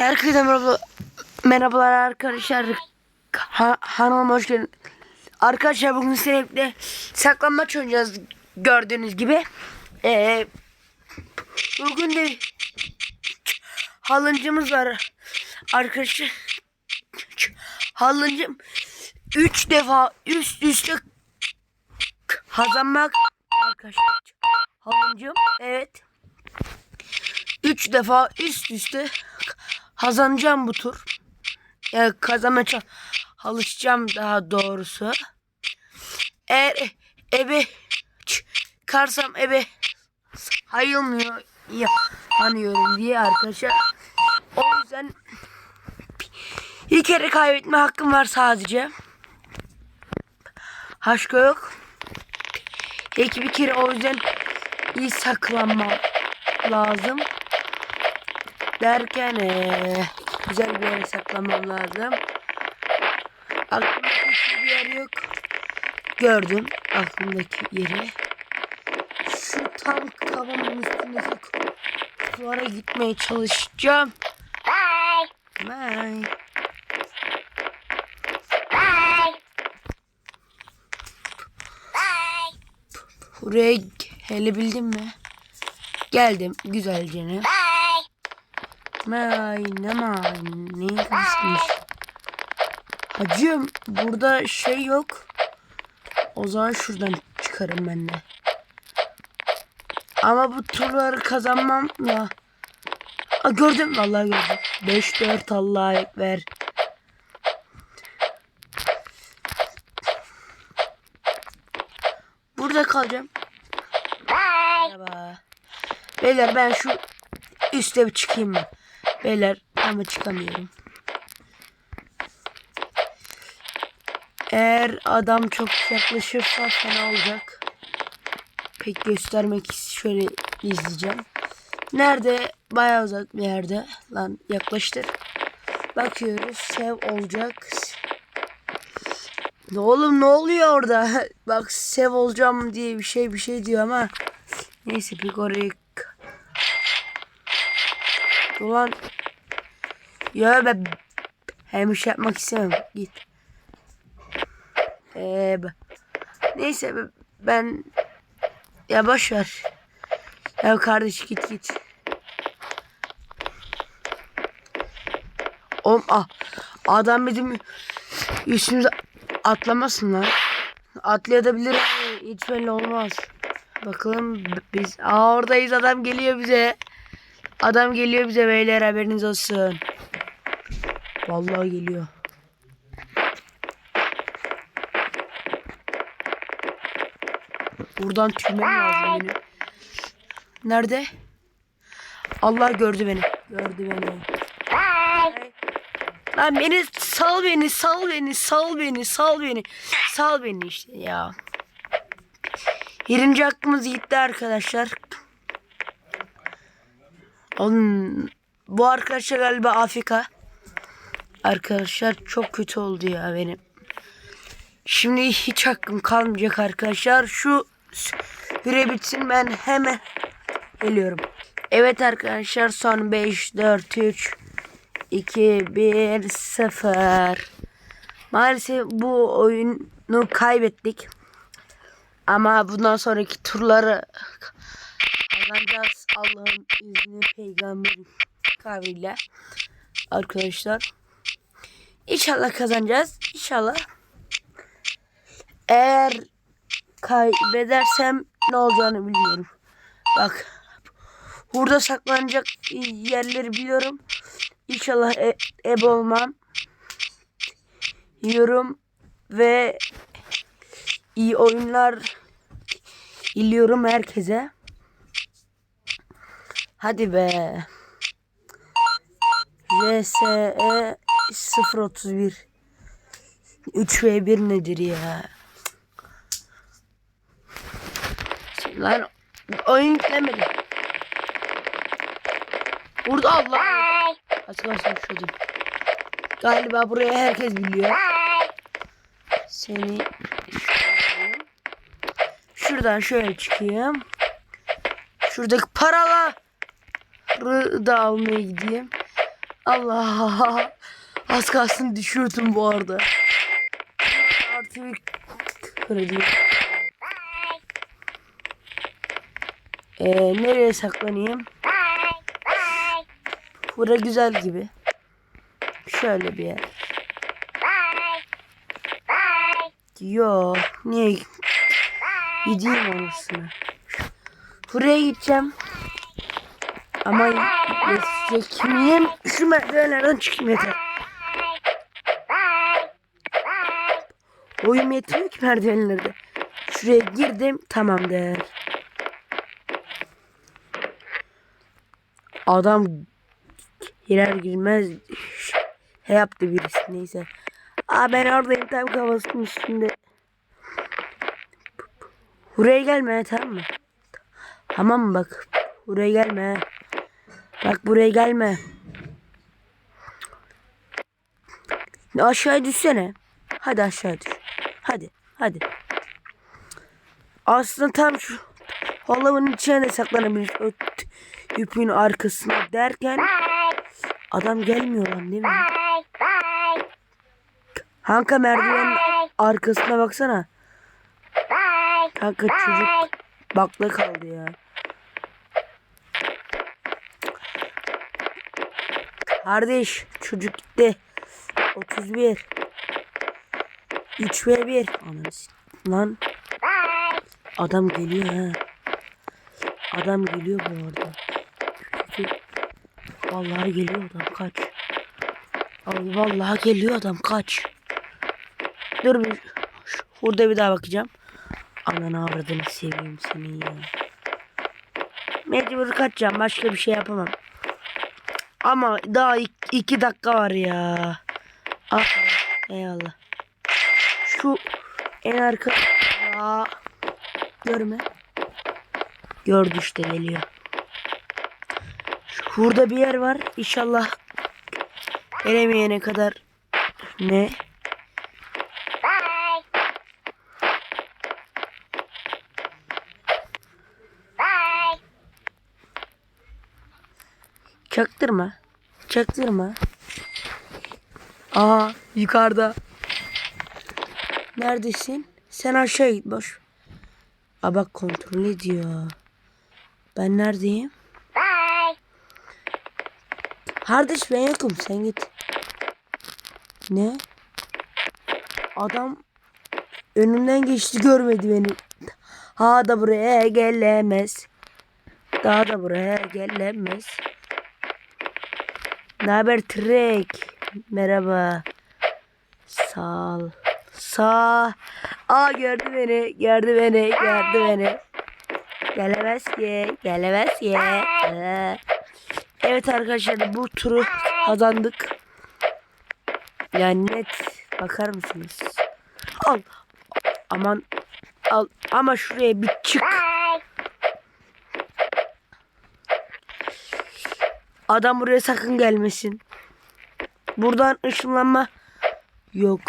Herkese merhaba. Merhabalar arkadaşlar. Ha, hanım hoş geldin. Arkadaşlar bugün seninle saklanmaç oynayacağız gördüğünüz gibi. Ee, bugün de halıncımız var. Arkadaşlar halıncım 3 defa üst üste kazanmak arkadaşlar. Halıncım evet. 3 defa üst üste kazanacağım bu tur. Yani kazanmaya ça- alışacağım daha doğrusu. Eğer ebe çıkarsam ebe hayılmıyor ya anıyorum diye arkadaşlar. O yüzden bir kere kaybetme hakkım var sadece. Haşka yok. Peki bir kere o yüzden iyi saklanmam lazım. Derken eee, güzel bir yere saklamam lazım. Aklımda hiçbir yer yok. Gördüm aklımdaki yeri. Şu tam kafamın üstündeki kutulara gitmeye çalışacağım. Bye. Bye. Bye. Bye. Buraya gelebildim mi? Geldim güzelce? Bye. May ne may ne kısmış. Hacım burada şey yok. O zaman şuradan çıkarım ben de. Ama bu turları kazanmam ya. Aa, gördüm vallahi gördüm. 5-4 Allah'a ekber. Burada kalacağım. Merhaba. Beyler ben şu üste bir çıkayım mı? Beyler ama çıkamıyorum. Eğer adam çok yaklaşırsa fena olacak. Pek göstermek şöyle izleyeceğim. Nerede? Bayağı uzak bir yerde. Lan yaklaştır. Bakıyoruz. Sev olacak. Ne oğlum ne oluyor orada? Bak sev olacağım diye bir şey bir şey diyor ama neyse pek orayı Ulan ya ben hem iş yapmak istemem. Git. Ee, neyse ben- ya boş ver. Ya kardeş git git. Oğlum ah, adam bizim üstümüze atlamasın lan. Atlayabilir hiç belli olmaz. Bakalım biz Aa, oradayız adam geliyor bize. Adam geliyor bize beyler haberiniz olsun. Vallahi geliyor. Buradan tüymem lazım benim. Nerede? Allah gördü beni. Gördü beni. Lan beni sal beni sal beni sal beni sal beni. Sal beni işte ya. Birinci hakkımız gitti arkadaşlar. Oğlum bu arkadaşlar galiba Afrika. Arkadaşlar çok kötü oldu ya benim. Şimdi hiç hakkım kalmayacak arkadaşlar. Şu süre bitsin ben hemen geliyorum. Evet arkadaşlar son 5, 4, 3, 2, 1, 0. Maalesef bu oyunu kaybettik. Ama bundan sonraki turları kazanacağız. Allah'ın izni peygamberin kavliyle. Arkadaşlar. İnşallah kazanacağız. İnşallah. Eğer kaybedersem ne olacağını bilmiyorum. Bak. Burada saklanacak yerleri biliyorum. İnşallah e ebe olmam. Yiyorum ve iyi oyunlar diliyorum herkese. Hadi be. RSE 031 3 v 1 nedir ya? Lan oyun yüklemedi. Burada Allah. Kalsın şurada. Galiba buraya herkes biliyor. Seni şuradan- şöyle çıkayım. Şuradaki paraları da almaya gideyim. Allah. Az kalsın düşürdüm bu arada. Artık kredi. Ee, nereye saklanayım? Bura güzel gibi. Şöyle bir yer. Yo, niye gideyim anasını? Buraya gideceğim. Ama yetecek miyim? Şu merdivenlerden çıkayım yeter. Boyum yetmiyor ki merdivenlerde. Şuraya girdim tamamdır. Adam girer girmez he yaptı birisi neyse. Aa ben oradayım tam kafasının üstünde. Buraya gelme tamam mı? Tamam bak. Buraya gelme. Bak buraya gelme. Aşağı düşsene. Hadi aşağı düş. Hadi. Hadi. Aslında tam şu halamın içine de saklanabilir. O t- tüpün arkasına derken adam gelmiyor lan değil mi? Hanka merdivenin arkasına baksana. Kanka çocuk bakla kaldı ya. Kardeş çocuk gitti. 31. 3 ve 1. Ananı s- Lan adam geliyor ha. Adam geliyor bu arada. Vallahi geliyor adam kaç. Abi vallahi geliyor adam kaç. Dur bir burada bir daha bakacağım. Ananı avradını seveyim seni ya. Mecbur kaçacağım başka bir şey yapamam. Ama daha ik- iki dakika var ya. Ah eyvallah. Şu en arka Aa, görme. Gördü işte geliyor. Burada bir yer var. İnşallah gelemeyene kadar ne? Bye. Bye. Çaktırma. Çaktırma. Aa yukarıda. Neredesin? Sen aşağı git boş. Aa bak kontrol ediyor. Ben neredeyim? Bye. Kardeş ben yokum sen git. Ne? Adam önümden geçti görmedi beni. Ha da buraya gelemez. Daha da buraya gelemez. Ne haber Trek? Merhaba. Sağ ol. Sağ. Aa gördü beni. Gördü beni. Gördü beni. Gelemez ki. Gelemez ki. Evet arkadaşlar bu turu kazandık. Yani net bakar mısınız? Al. Aman al ama şuraya bir çık. Bye. Adam buraya sakın gelmesin. Buradan ışınlanma yok.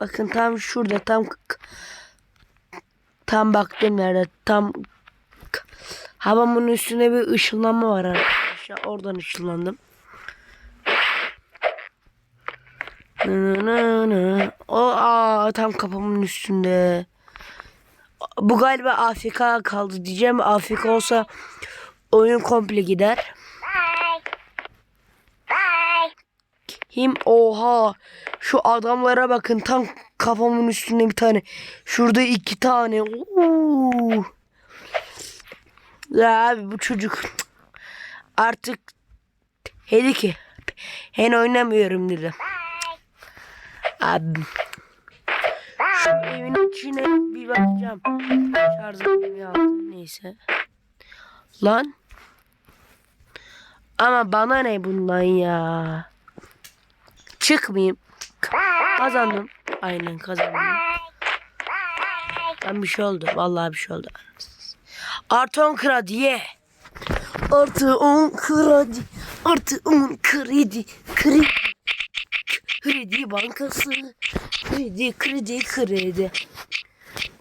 Bakın tam şurada tam tam baktığım yerde tam havamın üstünde bir ışınlanma var arkadaşlar. Oradan ışınlandım. O aa, tam kafamın üstünde. Bu galiba Afrika kaldı diyeceğim. Afrika olsa oyun komple gider. Bye. Bye. Him oha. Şu adamlara bakın tam kafamın üstünde bir tane. Şurada iki tane. Oo. Ya abi bu çocuk artık dedi ki hen oynamıyorum dedi. Abi şu evin içine bir bakacağım. Şarjım. Neyse. Lan. Ama bana ne bundan ya. Çıkmayayım. Kazandım. Aynen kazandım. Ben bir şey oldu. Vallahi bir şey oldu. Artı 10 kredi ye. Artı 10 kredi. Artı 10 kredi. Kredi. Kredi bankası. Kredi kredi kredi.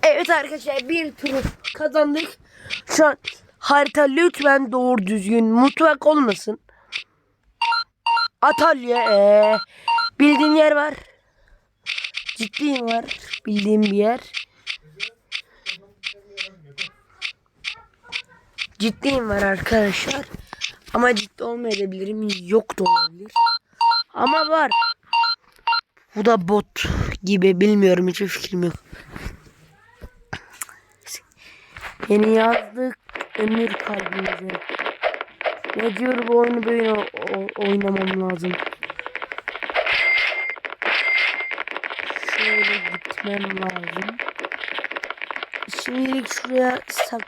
Evet arkadaşlar bir turu kazandık. Şu an harita lütfen doğru düzgün mutfak olmasın. Atalya. Ee, bildiğim yer var. Ciddiyim var. Bildiğim bir yer. Ciddiyim var arkadaşlar. Ama ciddi olmayabilirim. Yok da olabilir. Ama var. Bu da bot gibi bilmiyorum hiçbir fikrim yok. Yeni yazdık ömür kalbimize. Ne diyor bu oyunu böyle oynamam lazım. Şöyle gitmem lazım. Şimdilik şuraya sak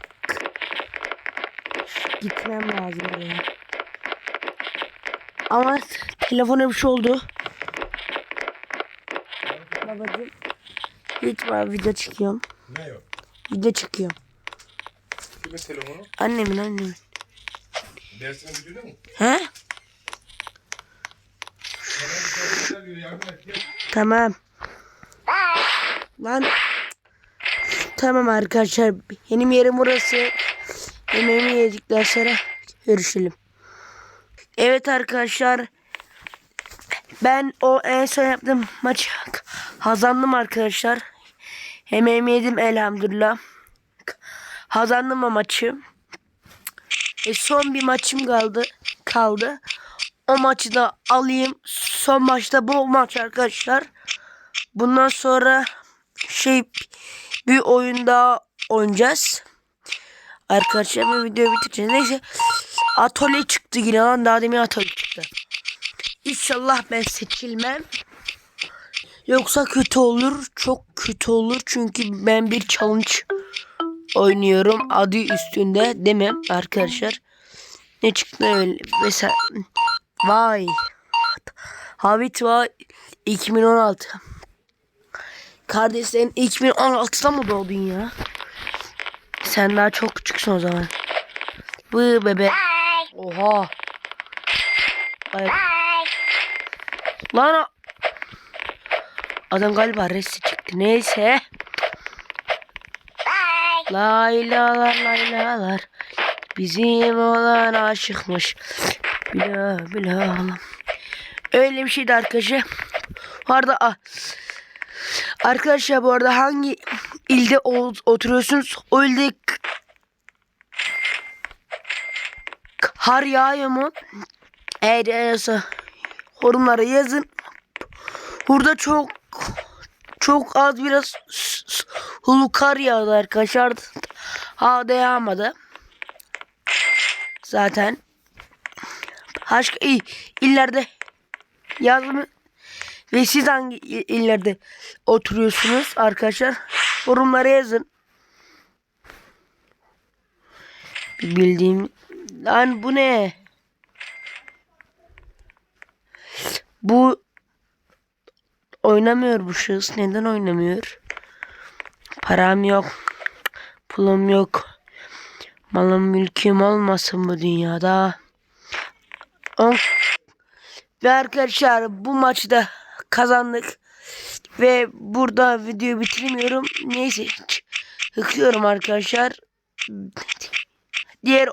gitmem lazım oraya. Ama telefona bir şey oldu. Babacım. Hiç var video çekiyorum. Ne yok? Video çekiyorum. Kimin telefonu? Annemin annemin. Dersine gidiyor mu? He? Gel. Tamam. Lan. Tamam arkadaşlar. Benim yerim burası. Yemeğimi yedikten sonra görüşelim. Evet arkadaşlar. Ben o en son yaptığım maçı kazandım arkadaşlar. Yemeğimi yedim elhamdülillah. Kazandım o maçı. E son bir maçım kaldı. Kaldı. O maçı da alayım. Son maçta bu maç arkadaşlar. Bundan sonra şey bir oyun daha oynayacağız. Arkadaşlar bu videoyu bitireceğiz. Neyse atölye çıktı yine lan daha demin atölye çıktı. İnşallah ben seçilmem. Yoksa kötü olur. Çok kötü olur. Çünkü ben bir challenge oynuyorum. Adı üstünde mi arkadaşlar? Ne çıktı öyle? Mesela vay. Habit var 2016. Kardeş sen 2016'da mı doğdun ya? Sen daha çok küçüksün o zaman. Bu bebe. Oha. Ay, lan Adam galiba resti çıktı. Neyse. Laylalar laylalar. Bizim olan aşıkmış. Bila bila. Öyle bir şeydi arkadaşlar. Bu arada ah, arkadaşlar bu arada hangi ilde oturuyorsunuz? O ilde kar yağıyor mu? Eğer yağıyorsa yorumlara yazın. Burada çok çok az biraz sulu kar yağdı arkadaşlar. Havada yağmadı. Zaten. Başka il, illerde yaz mı? Ve siz hangi il- illerde oturuyorsunuz arkadaşlar? Yorumlara yazın. Bildiğim lan bu ne? Bu oynamıyor bu şahıs. Neden oynamıyor? Param yok. Pulum yok. Malım mülküm olmasın bu dünyada. Ve arkadaşlar bu maçta kazandık. Ve burada videoyu bitirmiyorum. Neyse hıkıyorum arkadaşlar. Diğer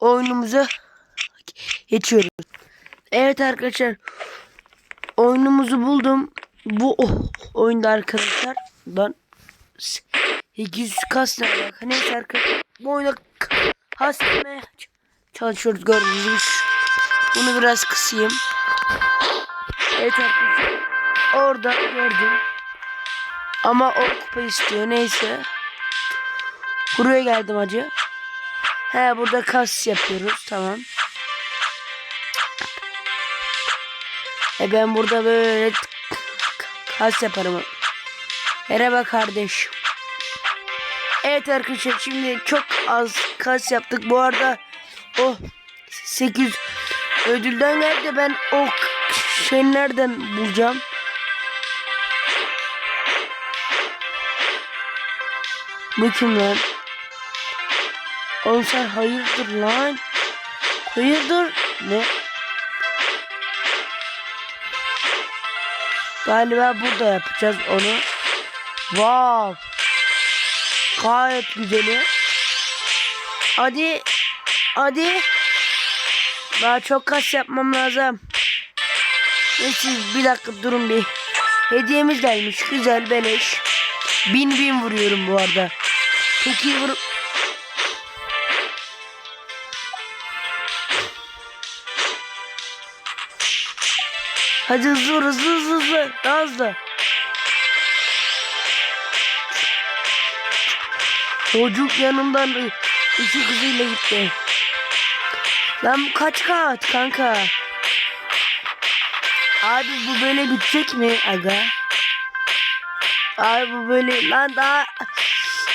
oyunumuza geçiyoruz. Evet arkadaşlar. Oyunumuzu buldum. Bu o- oyunda arkadaşlar. Ben 800 kas ne alaka? Neyse arkadaşlar. Bu oyunda k- kas yapmaya ç- çalışıyoruz gördüğünüz gibi. Bunu biraz kısayım. Evet arkadaşlar. Orada gördüm. Ama o kupa istiyor. Neyse. Buraya geldim acı. He burada kas yapıyoruz. Tamam. E ben burada böyle kas yaparım. Merhaba kardeş. Evet arkadaşlar şimdi çok az kas yaptık. Bu arada o 8 ödülden nerede ben o k- şey nereden bulacağım? Bu kim lan? Oğlum sen hayırdır lan? Hayırdır? Ne? Galiba burada yapacağız onu. Wow. Gayet güzeli. Hadi. Hadi. Daha çok kas yapmam lazım. Neyse bir dakika durun bir. Hediyemiz gelmiş. Güzel beleş. Bin bin vuruyorum bu arada. Peki vur... Hadi hızlı vur, hızlı hızlı hızlı. Daha hızlı. Çocuk yanımdan ışık hızıyla gitti. Lan bu kaç kat kanka? Abi bu böyle bitecek mi aga? Abi bu böyle lan daha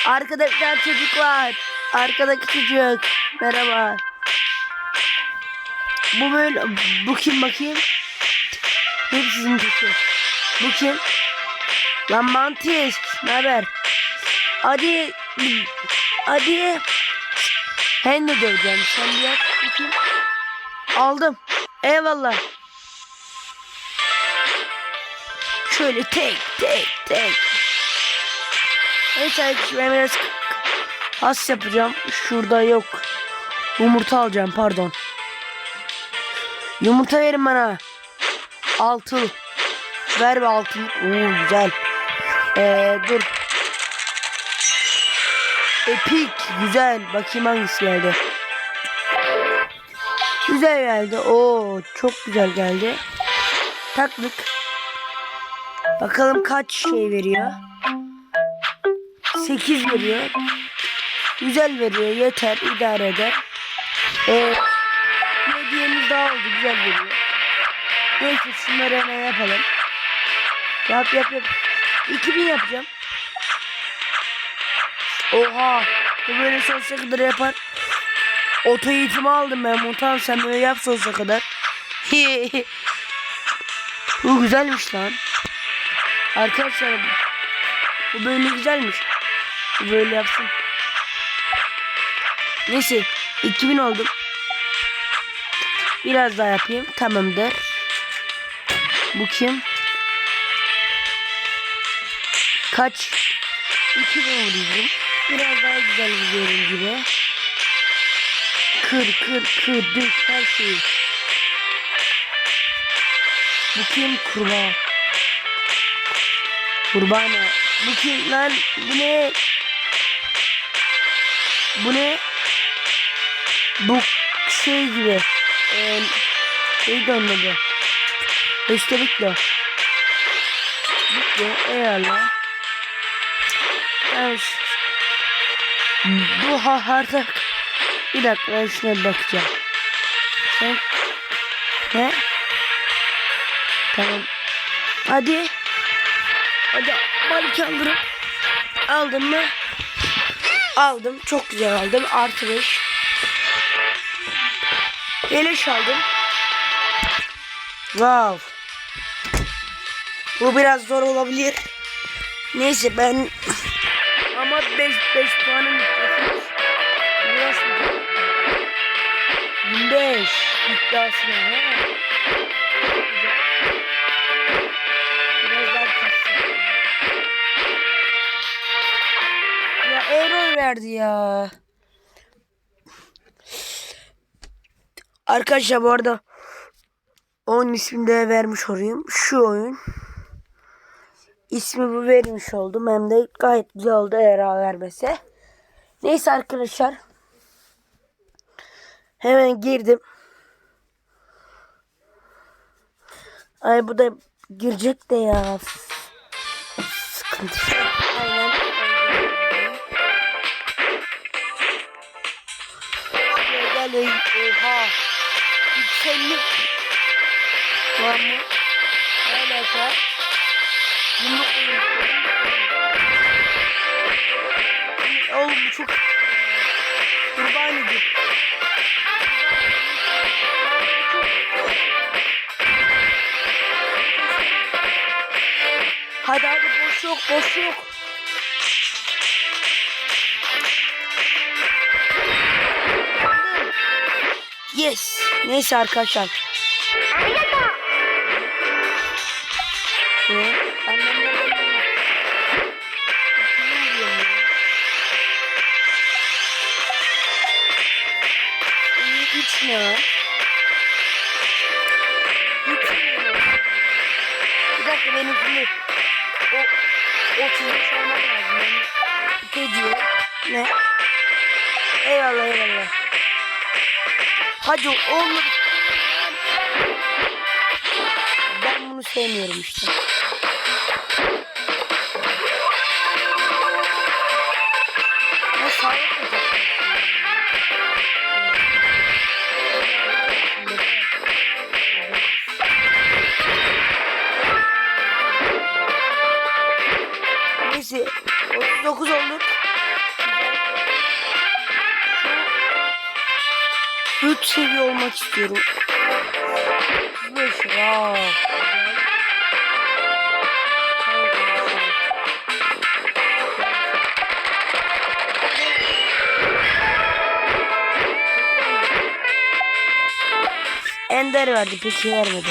arkada bir tane çocuk var. Arkadaki çocuk. Merhaba. Bu böyle bu kim bakayım? Hepsinin teki. Bu kim? Lan mantis. Ne haber? Hadi. Hadi. Hem döveceğim. Sen bir yat. Bakayım. Aldım. Eyvallah. Şöyle tek tek tek. Neyse ben biraz has yapacağım. Şurada yok. Yumurta alacağım pardon. Yumurta verin bana. Altı. Ver bir altın. Oo güzel. Ee, dur. Epik. Güzel. Bakayım hangisi geldi. Güzel geldi. Oo çok güzel geldi. Taktık. Bakalım kaç şey veriyor. 8 veriyor. Güzel veriyor. Yeter. idare eder. Ee, hediyemiz daha oldu. Güzel veriyor. Neyse şunları hemen yapalım. Yap yap yap. 2000 yapacağım. Oha. Bu böyle sonsuza kadar yapar. Oto eğitimi aldım ben. Montan sen böyle yap sonsuza kadar. Bu güzelmiş lan. Arkadaşlar bu böyle güzelmiş. Böyle yapsın. Neyse 2000 oldum. Biraz daha yapayım. Tamamdır. Bu kim? Kaç? 2000 vuruyorum. Biraz daha güzel vuruyorum gibi. Kır kır kır dök her şeyi. Bu kim? Kurbağa. Kurbana. Bu kim lan? Bu ne? Bu ne? Bu şey gibi. Neydi onun adı? İşte bitti. Bitti. Eyvallah. Ş- bu ha harita bir dakika ben şuna bakacağım. Sen ne? Tamam. Hadi. Hadi balık alırım. Aldım mı? Aldım. Çok güzel aldım. Artı 5. Eleş aldım. Wow. Bu biraz zor olabilir. Neyse ben ama 5 5 puanım. Biraz 25 iddiasına. Verdi ya. Arkadaşlar bu arada oyun ismini de vermiş olayım. Şu oyun. İsmi bu vermiş oldum. Hem de gayet güzel oldu eğer vermese. Neyse arkadaşlar. Hemen girdim. Ay bu da girecek de ya. Sıkıntı. Aynen. Gel oha. Yüksellik. Var mı? Ne alaka? Bunu Oğlum bu çok kurban edin. Hadi hadi boş yok boş yok. Yes. Neyse arkadaşlar. Ne? Üç ne ne var? benim şimdi o 35 olmam lazım. Ne diyor? Ne? Eyvallah eyvallah. Hadi oğlum. Ben bunu sevmiyorum işte. Ne mı Neyse 39 olduk. 3 seviye olmak istiyorum. 35 wow. Ender verdi peki vermedi.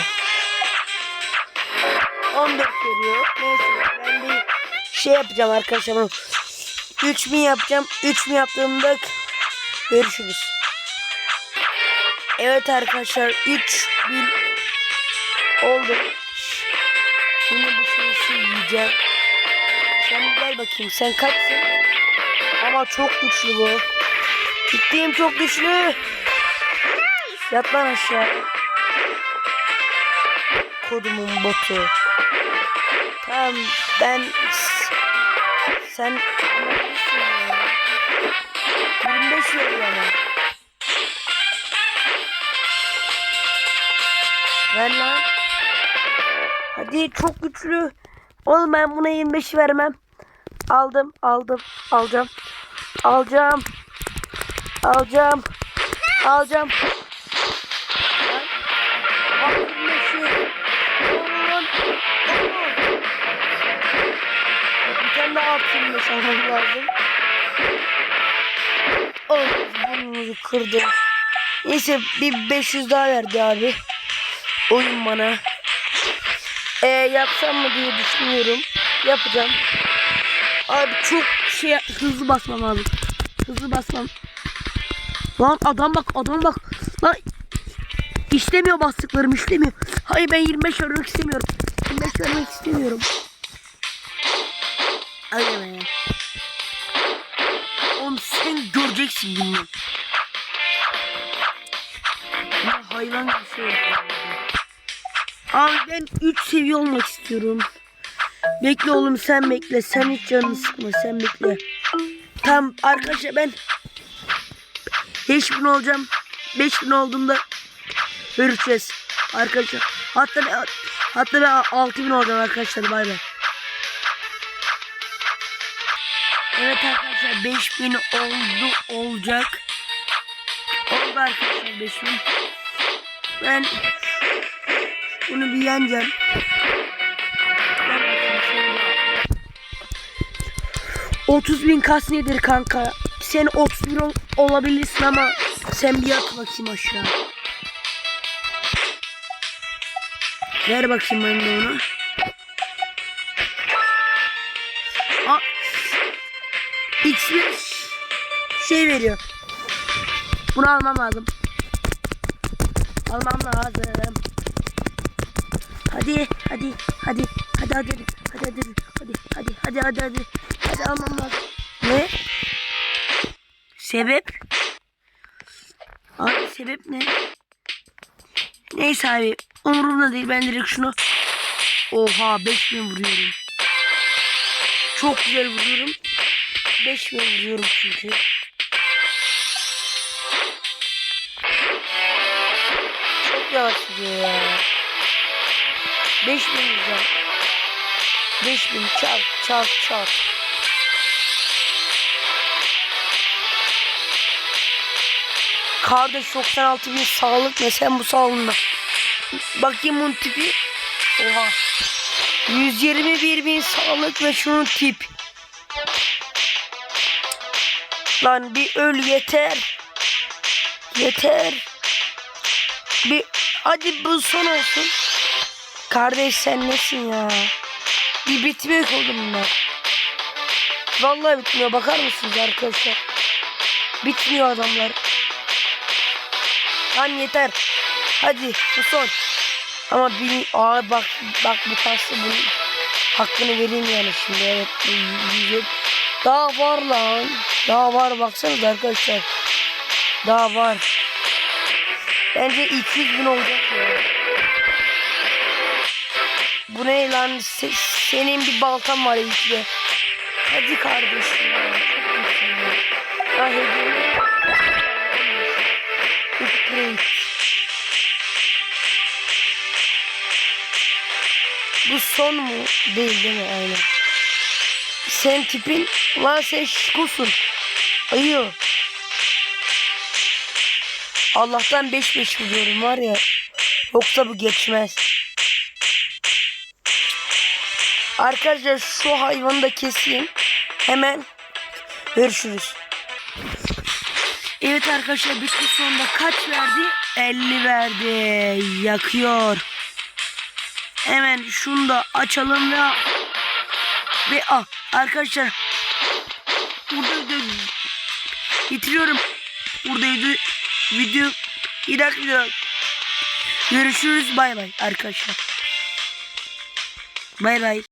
14 veriyor. Neyse ben bir şey yapacağım arkadaşlar. 3000 yapacağım. 3000 yaptığımda görüşürüz. Evet arkadaşlar 3000 oldu. Yine bu şeysi yiyeceğim. Sen gel bakayım sen kaçsın? Ama çok güçlü bu. Ciddiyim çok güçlü. Yat lan aşağı. Kodumun botu. Tamam ben sen ama nesin ya? 25 veriyor ama. Ver lan. Hadi çok güçlü. Oğlum ben buna 25 vermem. Aldım, aldım, alacağım. Alacağım. Alacağım. Alacağım. Lan. Bak 25'i. Oğlum. Oğlum. Bir tane daha at 25 almam lazım. Oh, bunu kırdım. Neyse bir 500 daha verdi abi. Oyun bana. Ee, yapsam mı diye düşünüyorum. Yapacağım. Abi çok şey hızlı basmam lazım. Hızlı basmam. Lan adam bak adam bak. Lan işlemiyor bastıklarım işlemiyor. Hayır ben 25 vermek istemiyorum. 25 vermek istemiyorum. Hayır be. Oğlum sen göreceksin bunu. Ya hayvan gibi şey yapıyor. Abi ben 3 seviye olmak istiyorum. Bekle oğlum sen bekle. Sen hiç canını sıkma sen bekle. Tamam arkadaşlar ben 5000 olacağım. 5000 olduğumda görüşeceğiz. Arkadaşlar. Hatta ben, hatta ben 6000 olacağım arkadaşlar. Bay bay. Evet arkadaşlar 5000 oldu olacak. Oldu arkadaşlar 5000. Ben bunu bir yeneceğim. 30 bin kas nedir kanka? Sen 31 ol- olabilirsin ama sen bir yat bakayım aşağı. Ver bakayım ben de onu. Aa, X1 şey veriyor. Bunu almam lazım. Almam lazım. Hadi, hadi, hadi, hadi, hadi, hadi, hadi, hadi, hadi, hadi, hadi, hadi, hadi almam lazım. Ne? Sebep? Abi sebep ne? Neyse abi, umurumda değil. Ben direkt şunu... Oha, 5000 vuruyorum. Çok güzel vuruyorum. 5000 vuruyorum çünkü. Çok yavaş gidiyor ya. 5000 vuracağım. 5000 çarp çarp çarp. Kardeş 96 bin sağlık ne sen bu sağlığına. Bakayım bunun tipi. Oha. 121 bin sağlık ve şunun tip. Lan bir öl yeter. Yeter. Bir hadi bu son olsun. Kardeş sen nesin ya? Bir bitmiyor oğlum bunlar. Vallahi bitmiyor. Bakar mısınız arkadaşlar? Bitmiyor adamlar. Lan yeter. Hadi bu son. Ama bir aa bak bak bu kaslı bunun hakkını vereyim yani şimdi evet yüzü- daha var lan daha var baksanız arkadaşlar daha var bence 200 bin olacak ya bu ne lan Se- senin bir baltan var de hadi kardeşim ya çok Bu son mu? Değil değil mi? Aynen. Sen tipin lan sen şişkosun. Ayı. Allah'tan 5 5 vuruyorum var ya. Yoksa bu geçmez. Arkadaşlar şu hayvanı da keseyim. Hemen görüşürüz. Evet arkadaşlar bitti sonunda kaç verdi? 50 verdi. Yakıyor. Hemen şunu da açalım ve ve ah arkadaşlar burada video bitiriyorum. Burada video, video görüşürüz bay bay arkadaşlar. Bay bay.